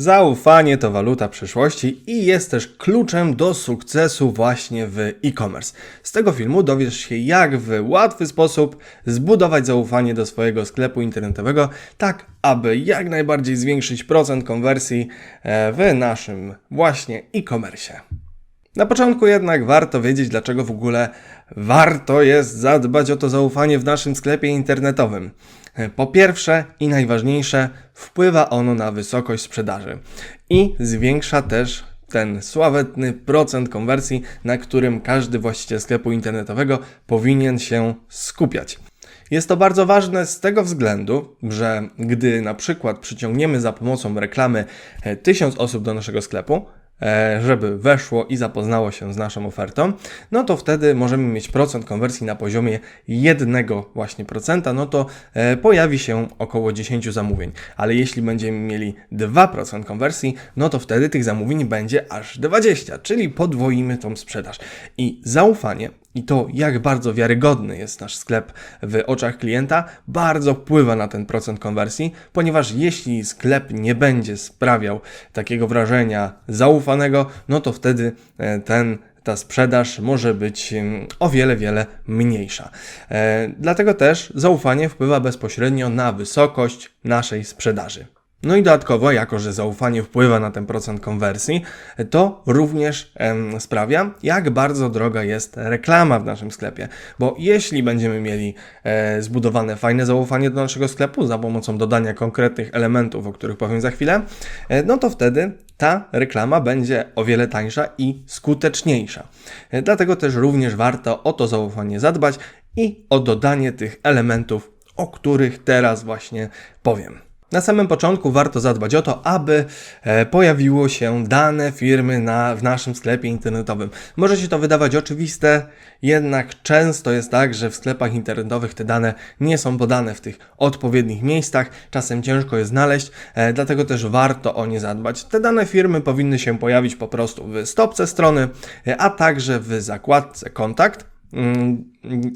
Zaufanie to waluta przyszłości i jest też kluczem do sukcesu właśnie w e-commerce. Z tego filmu dowiesz się, jak w łatwy sposób zbudować zaufanie do swojego sklepu internetowego, tak aby jak najbardziej zwiększyć procent konwersji e, w naszym właśnie e-commerce. Na początku jednak warto wiedzieć, dlaczego w ogóle warto jest zadbać o to zaufanie w naszym sklepie internetowym. Po pierwsze i najważniejsze, wpływa ono na wysokość sprzedaży i zwiększa też ten sławetny procent konwersji, na którym każdy właściciel sklepu internetowego powinien się skupiać. Jest to bardzo ważne z tego względu, że gdy na przykład przyciągniemy za pomocą reklamy e, 1000 osób do naszego sklepu, e, żeby weszło i zapoznało się z naszą ofertą, no to wtedy możemy mieć procent konwersji na poziomie 1% właśnie procenta, no to e, pojawi się około 10 zamówień. Ale jeśli będziemy mieli 2% konwersji, no to wtedy tych zamówień będzie aż 20, czyli podwoimy tą sprzedaż. I zaufanie i to, jak bardzo wiarygodny jest nasz sklep w oczach klienta, bardzo wpływa na ten procent konwersji, ponieważ jeśli sklep nie będzie sprawiał takiego wrażenia zaufanego, no to wtedy e, ten ta sprzedaż może być em, o wiele, wiele mniejsza. E, dlatego też zaufanie wpływa bezpośrednio na wysokość naszej sprzedaży. No i dodatkowo, jako że zaufanie wpływa na ten procent konwersji, to również em, sprawia, jak bardzo droga jest reklama w naszym sklepie. Bo jeśli będziemy mieli e, zbudowane fajne zaufanie do naszego sklepu za pomocą dodania konkretnych elementów, o których powiem za chwilę, e, no to wtedy ta reklama będzie o wiele tańsza i skuteczniejsza. E, dlatego też również warto o to zaufanie zadbać i o dodanie tych elementów, o których teraz właśnie powiem. Na samym początku warto zadbać o to, aby e, pojawiło się dane firmy na, w naszym sklepie internetowym. Może się to wydawać oczywiste, jednak często jest tak, że w sklepach internetowych te dane nie są podane w tych odpowiednich miejscach, czasem ciężko je znaleźć, e, dlatego też warto o nie zadbać. Te dane firmy powinny się pojawić po prostu w stopce strony, e, a także w zakładce kontakt. Mm,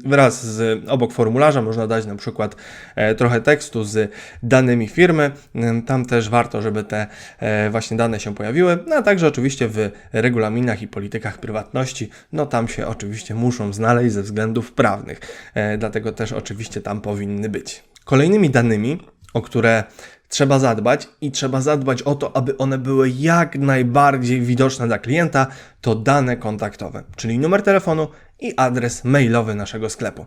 Wraz z obok formularza można dać na przykład e, trochę tekstu z danymi firmy. Mm, Tam też warto, żeby te e, właśnie dane się pojawiły. No a także oczywiście w regulaminach i politykach prywatności. No tam się oczywiście muszą znaleźć ze względów prawnych. E, Dlatego też oczywiście tam powinny być. Kolejnymi danymi, o które trzeba zadbać i trzeba zadbać o to, aby one były jak najbardziej widoczne dla klienta, to dane kontaktowe, czyli numer telefonu i adres mailowy naszego sklepu.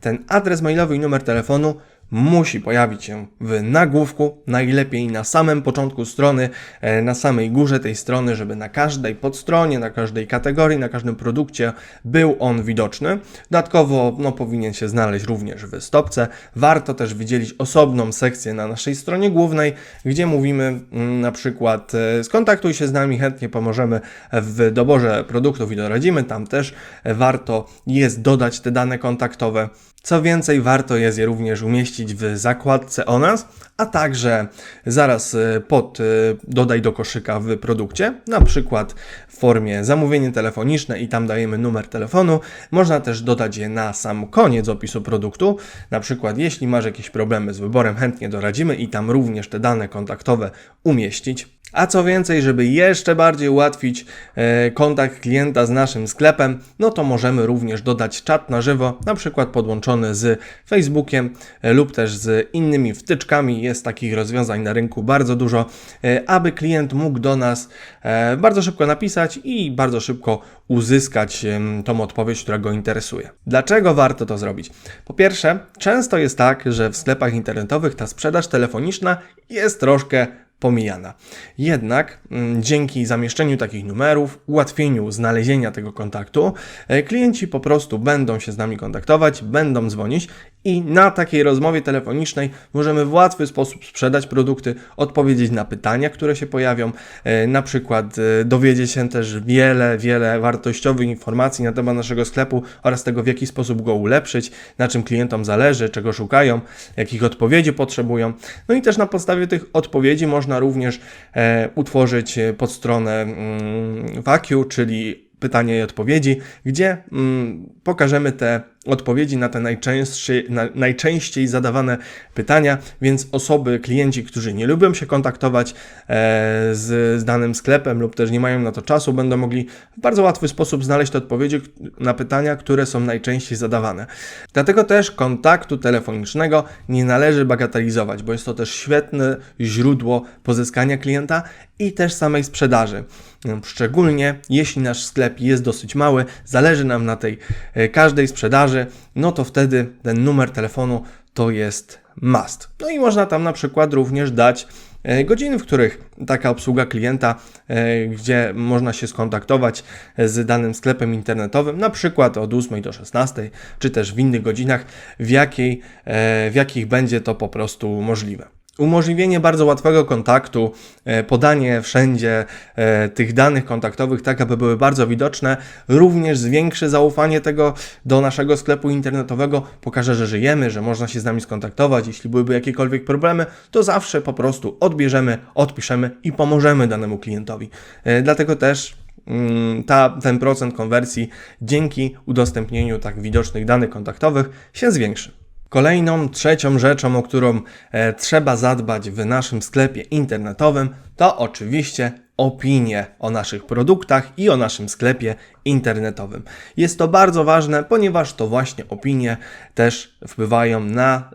Ten adres mailowy i numer telefonu musi pojawić się w nagłówku, najlepiej na samym początku strony, e, na samej górze tej strony, żeby na każdej podstronie, na każdej kategorii, na każdym produkcie był on widoczny. Dodatkowo no, powinien się znaleźć również w stopce. Warto też wydzielić osobną sekcję na naszej stronie głównej, gdzie mówimy mm, na przykład e, skontaktuj się z nami, chętnie pomożemy w doborze produktów i doradzimy. Tam też warto jest dodać te dane kontaktowe. Co więcej, warto jest je również umieścić w zakładce o nas, a także zaraz y, pod y, dodaj do koszyka w produkcie, na przykład formie zamówienie telefoniczne i tam dajemy numer telefonu. Można też dodać je na sam koniec opisu produktu. Na przykład jeśli masz jakieś problemy z wyborem, chętnie doradzimy i tam również te dane kontaktowe umieścić. A co więcej, żeby jeszcze bardziej ułatwić e, kontakt klienta z naszym sklepem, no to możemy również dodać czat na żywo, na przykład podłączony z Facebookiem e, lub też z innymi wtyczkami. Jest takich rozwiązań na rynku bardzo dużo, e, aby klient mógł do nas bardzo szybko napisać i bardzo szybko uzyskać tą odpowiedź, która go interesuje. Dlaczego warto to zrobić? Po pierwsze, często jest tak, że w sklepach internetowych ta sprzedaż telefoniczna jest troszkę pomijana. Jednak mm, dzięki zamieszczeniu takich numerów, ułatwieniu znalezienia tego kontaktu, e, klienci po prostu będą się z nami kontaktować, będą dzwonić i na takiej rozmowie telefonicznej możemy w łatwy sposób sprzedać produkty, odpowiedzieć na pytania, które się pojawią, e, na przykład e, dowiedzieć się też wiele, wiele wartościowych informacji na temat naszego sklepu oraz tego, w jaki sposób go ulepszyć, na czym klientom zależy, czego szukają, jakich odpowiedzi potrzebują. No i też na podstawie tych odpowiedzi można również e, utworzyć e, podstronę mm, FAQ, czyli pytania i odpowiedzi, gdzie mm, pokażemy te odpowiedzi na te najczęstsze, na, najczęściej zadawane pytania, więc osoby, klienci, którzy nie lubią się kontaktować e, z, z danym sklepem lub też nie mają na to czasu, będą mogli w bardzo łatwy sposób znaleźć te odpowiedzi na pytania, które są najczęściej zadawane. Dlatego też kontaktu telefonicznego nie należy bagatelizować, bo jest to też świetne źródło pozyskania klienta i też samej sprzedaży. Szczególnie jeśli nasz sklep jest dosyć mały, zależy nam na tej e, każdej sprzedaży, no to wtedy ten numer telefonu to jest must. No i można tam na przykład również dać e, godziny, w których taka obsługa klienta, e, gdzie można się skontaktować z danym sklepem internetowym, na przykład od 8 do 16, czy też w innych godzinach, w, jakiej, w jakich będzie to po prostu możliwe. Umożliwienie bardzo łatwego kontaktu, e, podanie wszędzie e, tych danych kontaktowych, tak aby były bardzo widoczne, również zwiększy zaufanie tego do naszego sklepu internetowego, pokaże, że żyjemy, że można się z nami skontaktować. Jeśli byłyby jakiekolwiek problemy, to zawsze po prostu odbierzemy, odpiszemy i pomożemy danemu klientowi. E, dlatego też mm, ta, ten procent konwersji dzięki udostępnieniu tak widocznych danych kontaktowych się zwiększy. Kolejną, trzecią rzeczą, o którą e, trzeba zadbać w naszym sklepie internetowym, to oczywiście opinie o naszych produktach i o naszym sklepie internetowym. Jest to bardzo ważne, ponieważ to właśnie opinie też wpływają na,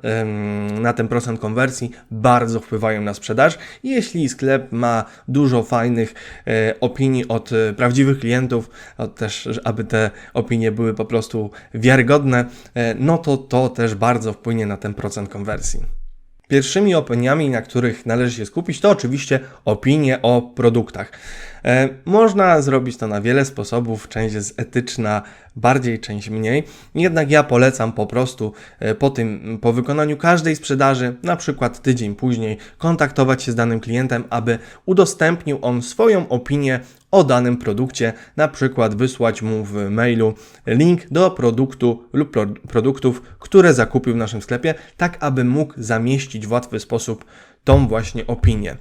na ten procent konwersji, bardzo wpływają na sprzedaż. Jeśli sklep ma dużo fajnych e, opinii od e, prawdziwych klientów, też aby te opinie były po prostu wiarygodne, e, no to to też bardzo wpłynie na ten procent konwersji. Pierwszymi opiniami, na których należy się skupić, to oczywiście opinie o produktach. E, można zrobić to na wiele sposobów, część jest etyczna, bardziej, część mniej. Jednak ja polecam po prostu e, po tym, po wykonaniu każdej sprzedaży, na przykład tydzień później, kontaktować się z danym klientem, aby udostępnił on swoją opinię o danym produkcie, na przykład wysłać mu w mailu link do produktu lub pro produktów, które zakupił w naszym sklepie, tak aby mógł zamieścić w łatwy sposób tą właśnie opinię.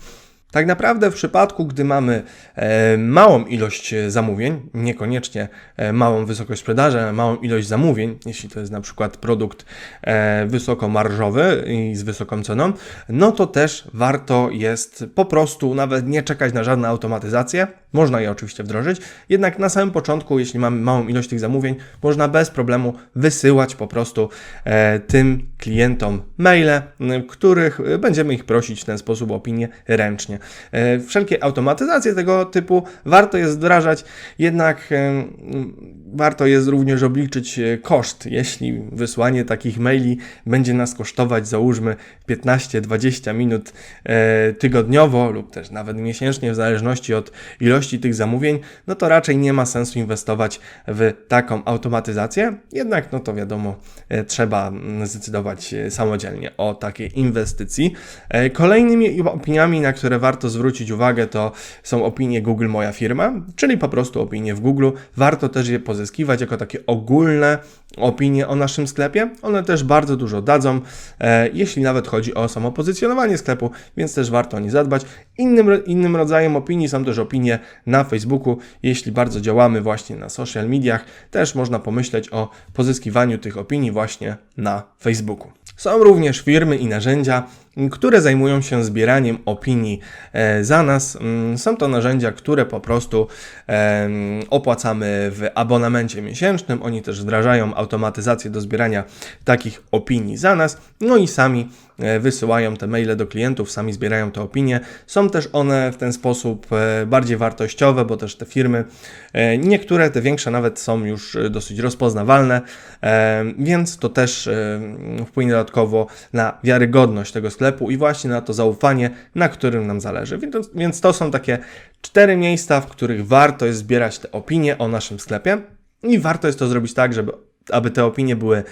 Tak naprawdę w przypadku, gdy mamy e, małą ilość zamówień, niekoniecznie e, małą wysokość sprzedaży, małą ilość zamówień, jeśli to jest na przykład produkt e, wysokomarżowy i z wysoką ceną, no to też warto jest po prostu nawet nie czekać na żadną automatyzację, można je oczywiście wdrożyć, jednak na samym początku, jeśli mamy małą ilość tych zamówień, można bez problemu wysyłać po prostu e, tym klientom maile, których będziemy ich prosić w ten sposób o opinię ręcznie. E, wszelkie automatyzacje tego typu warto jest wdrażać, jednak e, warto jest również obliczyć e, koszt. Jeśli wysłanie takich maili będzie nas kosztować, załóżmy 15-20 minut tygodniowo lub też nawet miesięcznie, w zależności od ilości tych zamówień, no to raczej nie ma sensu inwestować w taką automatyzację. Jednak, no to wiadomo, trzeba zdecydować samodzielnie o takiej inwestycji. Kolejnymi opiniami, na które warto warto zwrócić uwagę, to są opinie Google Moja Firma, czyli po prostu opinie w Google. Warto też je pozyskiwać jako takie ogólne opinie o naszym sklepie. One też bardzo dużo dadzą, e, jeśli nawet chodzi o samo pozycjonowanie sklepu, więc też warto o nie zadbać. Innym, innym rodzajem opinii są też opinie na Facebooku. Jeśli bardzo działamy właśnie na social mediach, też można pomyśleć o pozyskiwaniu tych opinii właśnie na Facebooku. Są również firmy i narzędzia, które zajmują się zbieraniem opinii e, za nas. Są to narzędzia, które po prostu opłacamy w abonamencie miesięcznym. Oni też wdrażają automatyzację do zbierania takich opinii za nas, no i sami E, wysyłają te maile do klientów, sami zbierają te opinie. Są też one w ten sposób e, bardziej wartościowe, bo też te firmy, e, niektóre, te większe nawet są już dosyć rozpoznawalne, więc to też wpłynie dodatkowo na wiarygodność tego sklepu i właśnie na to zaufanie, na którym nam zależy. Więc to są takie cztery miejsca, w których warto jest zbierać te opinie o naszym sklepie i warto jest to zrobić tak, żeby aby te opinie były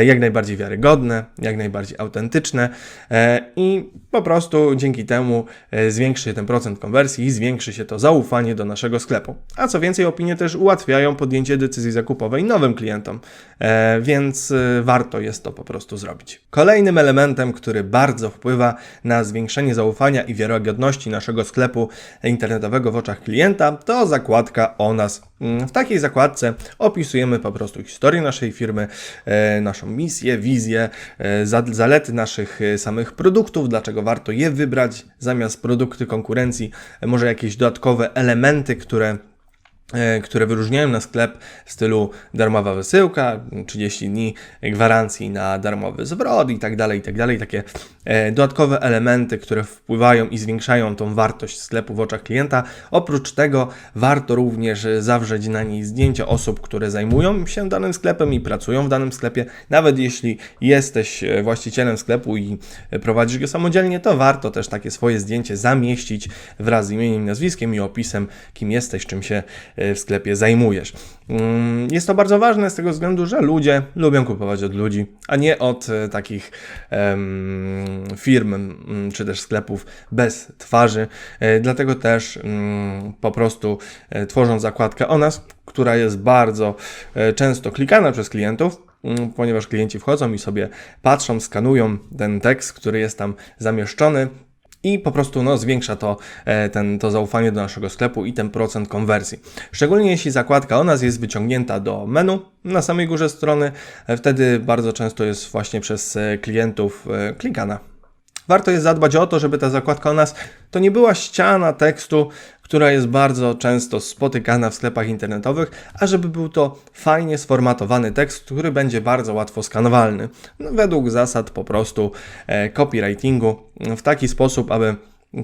jak najbardziej wiarygodne, jak najbardziej autentyczne e, i po prostu dzięki temu e, zwiększy się ten procent konwersji i zwiększy się to zaufanie do naszego sklepu. A co więcej, opinie też ułatwiają podjęcie decyzji zakupowej nowym klientom, e, więc e, warto jest to po prostu zrobić. Kolejnym elementem, który bardzo wpływa na zwiększenie zaufania i wiarygodności naszego sklepu internetowego w oczach klienta, to zakładka o nas. Mm, W takiej zakładce opisujemy po prostu historię naszej firmy, e, naszą misję, wizję, e, za- zalety naszych e, samych produktów, dlaczego warto je wybrać zamiast produkty konkurencji, e, może jakieś dodatkowe elementy, które które wyróżniają na sklep w stylu darmowa wysyłka, 30 dni gwarancji na darmowy zwrot i tak dalej, i tak dalej. Takie e, dodatkowe elementy, które wpływają i zwiększają tą wartość sklepu w oczach klienta. Oprócz tego warto również zawrzeć na niej zdjęcia osób, które zajmują się danym sklepem i pracują w danym sklepie. Nawet jeśli jesteś e, właścicielem sklepu i e, prowadzisz go samodzielnie, to warto też takie swoje zdjęcie zamieścić wraz z imieniem, nazwiskiem i opisem, kim jesteś, czym się e, w sklepie zajmujesz. Mm, Jest to bardzo ważne z tego względu, że ludzie lubią kupować od ludzi, a nie od e, takich firm mm, czy też sklepów bez twarzy. E, Dlatego też mm, po prostu e, tworząc zakładkę o nas, która jest bardzo e, często klikana przez klientów, ponieważ klienci wchodzą i sobie patrzą, skanują ten tekst, który jest tam zamieszczony, i po prostu no, zwiększa to, e, ten, to zaufanie do naszego sklepu i ten procent konwersji. Szczególnie jeśli zakładka o nas jest wyciągnięta do menu na samej górze strony, e, wtedy bardzo często jest właśnie przez e, klientów klikana. Warto jest zadbać o to, żeby ta zakładka o nas to nie była ściana tekstu, która jest bardzo często spotykana w sklepach internetowych, a żeby był to fajnie sformatowany tekst, który będzie bardzo łatwo skanowalny. No, według zasad po prostu e, copywritingu w taki sposób, aby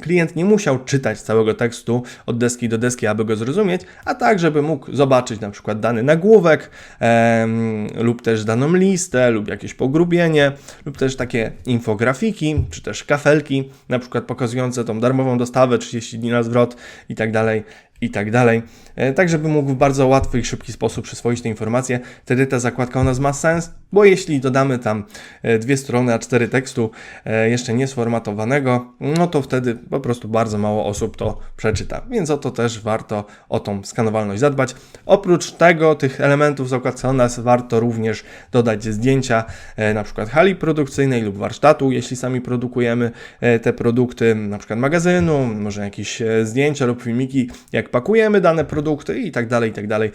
klient nie musiał czytać całego tekstu od deski do deski, aby go zrozumieć, a tak, żeby mógł zobaczyć na przykład dany nagłówek em, lub też daną listę lub jakieś pogrubienie lub też takie infografiki czy też kafelki, na przykład pokazujące tą darmową dostawę 30 dni na zwrot i tak dalej i tak dalej, E, tak żeby mógł w bardzo łatwy i szybki sposób przyswoić te informacje. Wtedy ta zakładka u nas ma sens, bo jeśli dodamy tam e, dwie strony A4 tekstu e, jeszcze nie sformatowanego, no to wtedy po prostu bardzo mało osób to przeczyta. Więc o to też warto o tą skanowalność zadbać. Oprócz tego, tych elementów w zakładce o nas warto również dodać zdjęcia e, na przykład hali produkcyjnej lub warsztatu, jeśli sami produkujemy te produkty, na przykład magazynu, może jakieś zdjęcia lub filmiki, jak pakujemy dane produkty i tak dalej, i tak dalej.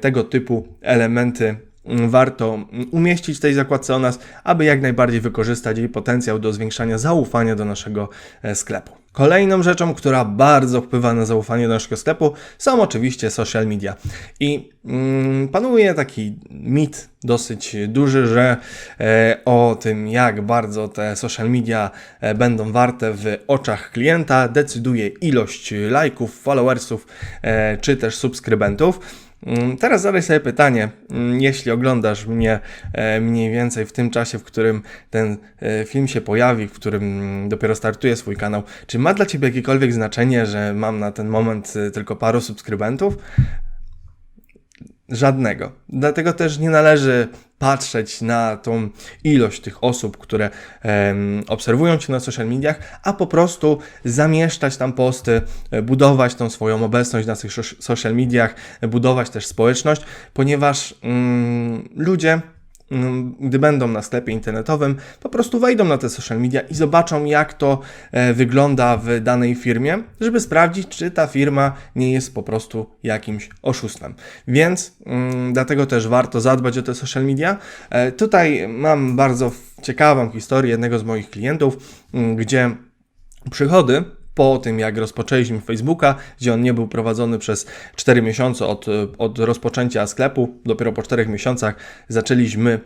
Tego typu elementy warto umieścić w tej zakładce o nas, aby jak najbardziej wykorzystać jej potencjał do zwiększania zaufania do naszego e, sklepu. Kolejną rzeczą, która bardzo wpływa na zaufanie do naszego sklepu, są oczywiście social media. I mm, panuje taki mit dosyć duży, że e, o tym, jak bardzo te social media e, będą warte w oczach klienta, decyduje ilość lajków, followersów e, czy też subskrybentów. Mm, Teraz zadaj sobie pytanie, mm, jeśli oglądasz mnie e, mniej więcej w tym czasie, w którym ten e, film się pojawi, w którym mm, dopiero startuje swój kanał, czy ma dla Ciebie jakiekolwiek znaczenie, że mam na ten moment e, tylko paru subskrybentów? Żadnego. Dlatego też nie należy patrzeć na tą ilość tych osób, które em, obserwują Cię na social mediach, a po prostu zamieszczać tam posty, e, budować tą swoją obecność na tych social mediach, budować też społeczność, ponieważ mm, ludzie gdy będą na sklepie internetowym, po prostu wejdą na te social media i zobaczą, jak to e, wygląda w danej firmie, żeby sprawdzić, czy ta firma nie jest po prostu jakimś oszustwem. Więc mm, dlatego też warto zadbać o te social media. E, tutaj mam bardzo ciekawą historię jednego z moich klientów, mm, gdzie przychody po tym, jak rozpoczęliśmy Facebooka, gdzie on nie był prowadzony przez 4 miesiące od, od rozpoczęcia sklepu, dopiero po 4 miesiącach zaczęliśmy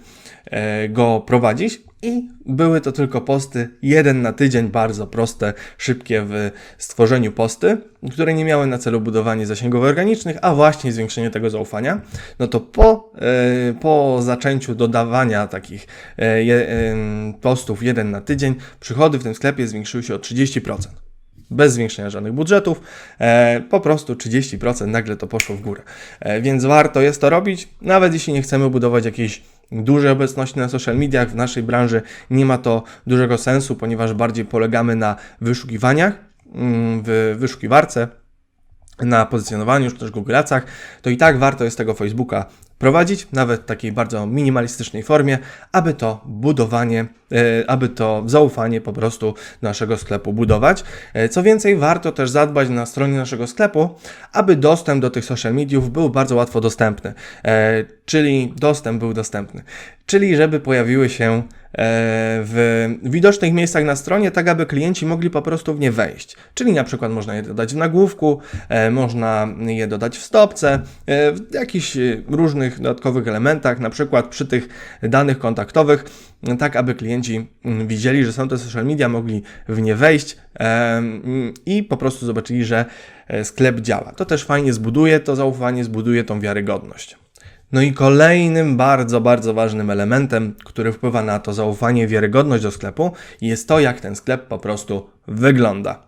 e, go prowadzić i były to tylko posty, jeden na tydzień, bardzo proste, szybkie w stworzeniu posty, które nie miały na celu budowanie zasięgów organicznych, a właśnie zwiększenie tego zaufania. No to po, e, po zaczęciu dodawania takich e, postów jeden na tydzień, przychody w tym sklepie zwiększyły się o 30% bez zwiększenia żadnych budżetów, e, po prostu 30% nagle to poszło w górę. E, więc warto jest to robić, nawet jeśli nie chcemy budować jakiejś dużej obecności na social mediach. W naszej branży nie ma to dużego sensu, ponieważ bardziej polegamy na wyszukiwaniach mm, w wyszukiwarce na pozycjonowaniu, czy też Google Adsach, to i tak warto jest tego Facebooka prowadzić, nawet w takiej bardzo minimalistycznej formie, aby to budowanie, e, aby to zaufanie po prostu naszego sklepu budować. E, co więcej, warto też zadbać na stronie naszego sklepu, aby dostęp do tych social mediów był bardzo łatwo dostępny, e, czyli dostęp był dostępny, czyli żeby pojawiły się w widocznych miejscach na stronie, tak aby klienci mogli po prostu w nie wejść. Czyli na przykład można je dodać w nagłówku, można je dodać w stopce, w jakichś różnych dodatkowych elementach, na przykład przy tych danych kontaktowych, tak aby klienci mm, widzieli, że są te social media, mogli w nie wejść i po prostu zobaczyli, że e, sklep działa. To też fajnie zbuduje to zaufanie, zbuduje tą wiarygodność. No i kolejnym bardzo, bardzo ważnym elementem, który wpływa na to zaufanie, wiarygodność do sklepu, jest to, jak ten sklep po prostu wygląda.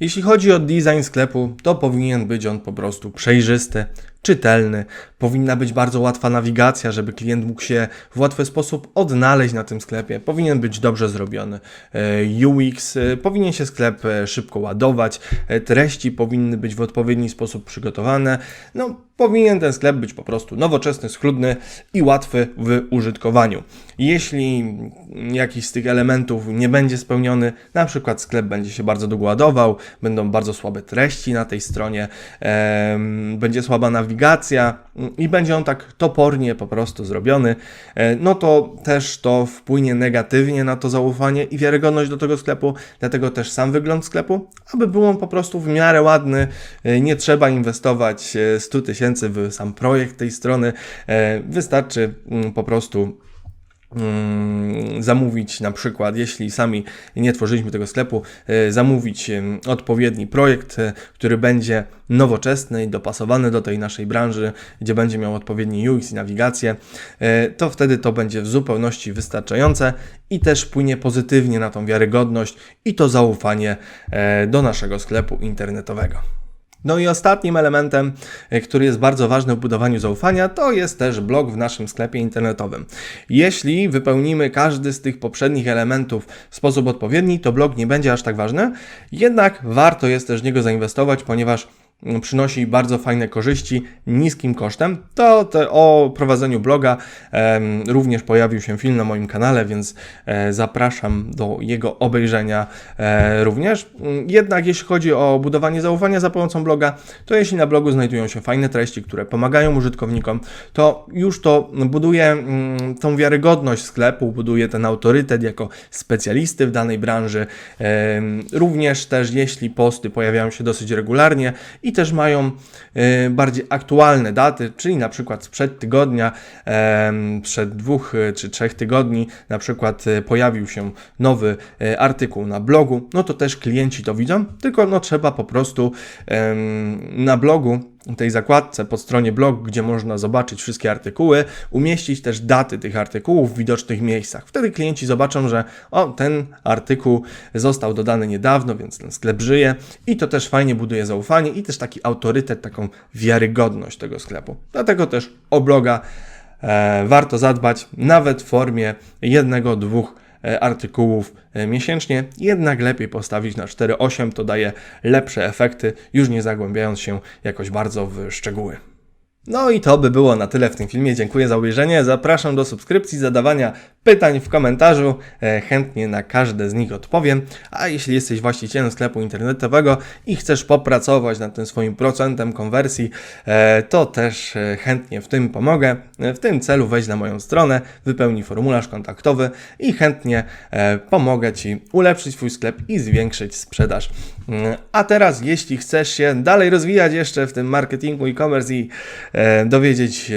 Jeśli chodzi o design sklepu, to powinien być on po prostu przejrzysty, czytelny, powinna być bardzo łatwa nawigacja, żeby klient mógł się w łatwy sposób odnaleźć na tym sklepie, powinien być dobrze zrobiony. E, UX, e, powinien się sklep e, szybko ładować, treści powinny być w odpowiedni sposób przygotowane, no powinien ten sklep być po prostu nowoczesny, schludny i łatwy w użytkowaniu. Jeśli jakiś z tych elementów nie będzie spełniony, na przykład sklep będzie się bardzo długo ładował, będą bardzo słabe treści na tej stronie, będzie słaba nawigacja i będzie on tak topornie po prostu zrobiony, e, no to też to wpłynie negatywnie na to zaufanie i wiarygodność do tego sklepu, dlatego też sam wygląd sklepu, aby był on po prostu w miarę ładny, e, nie trzeba inwestować 100 e, tysięcy w sam projekt tej strony, wystarczy mm, po prostu zamówić na przykład, jeśli sami nie tworzyliśmy tego sklepu, e, zamówić odpowiedni projekt, e, który będzie nowoczesny i dopasowany do tej naszej branży, gdzie będzie miał odpowiedni UX i nawigację, e, to wtedy to będzie w zupełności wystarczające i też wpłynie pozytywnie na tą wiarygodność i to zaufanie do naszego sklepu internetowego. No i ostatnim elementem, e, który jest bardzo ważny w budowaniu zaufania, to jest też blog w naszym sklepie internetowym. Jeśli wypełnimy każdy z tych poprzednich elementów w sposób odpowiedni, to blog nie będzie aż tak ważny, jednak warto jest też w niego zainwestować, ponieważ przynosi bardzo fajne korzyści niskim kosztem. To te, o prowadzeniu bloga również pojawił się film na moim kanale, więc e, zapraszam do jego obejrzenia e, również. Jednak jeśli chodzi o budowanie zaufania za pomocą bloga, to jeśli na blogu znajdują się fajne treści, które pomagają użytkownikom, to już to buduje mm, tą wiarygodność sklepu, buduje ten autorytet jako specjalisty w danej branży. Również też jeśli posty pojawiają się dosyć regularnie i też mają e, bardziej aktualne daty, czyli na przykład sprzed tygodnia, przed dwóch e, czy trzech tygodni na przykład e, pojawił się nowy artykuł na blogu, no to też klienci to widzą, tylko no trzeba po prostu na blogu tej zakładce pod stronie blog, gdzie można zobaczyć wszystkie artykuły, umieścić też daty tych artykułów w widocznych miejscach. Wtedy klienci zobaczą, że o, ten artykuł został dodany niedawno, więc ten sklep żyje i to też fajnie buduje zaufanie i też taki autorytet, taką wiarygodność tego sklepu. Dlatego też o bloga e, warto zadbać nawet w formie jednego, dwóch artykułów e, miesięcznie, jednak lepiej postawić na 4-8, to daje lepsze efekty, już nie zagłębiając się jakoś bardzo w szczegóły. No i to by było na tyle w tym filmie. Dziękuję za obejrzenie. Zapraszam do subskrypcji, zadawania pytań w komentarzu. E, chętnie na każde z nich odpowiem. A jeśli jesteś właścicielem sklepu internetowego i chcesz popracować nad tym swoim procentem konwersji, e, to też e, chętnie w tym pomogę. W tym celu wejdź na moją stronę, wypełnij formularz kontaktowy i chętnie pomogę Ci ulepszyć swój sklep i zwiększyć sprzedaż. Mm, a teraz, jeśli chcesz się dalej rozwijać jeszcze w tym marketingu e-commerce i dowiedzieć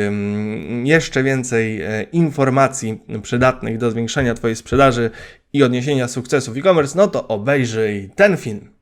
jeszcze więcej informacji przydatnych, przydatnych do zwiększenia Twojej sprzedaży i odniesienia sukcesu w e-commerce, no to obejrzyj ten film.